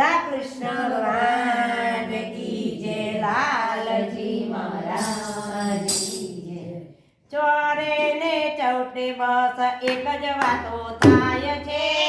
રાધા કૃષ્ણ ભગવાન કી જય, લાલજી મહારાજ ચોરે ને ચૌટે બસ એક જ વાતો થાય છે.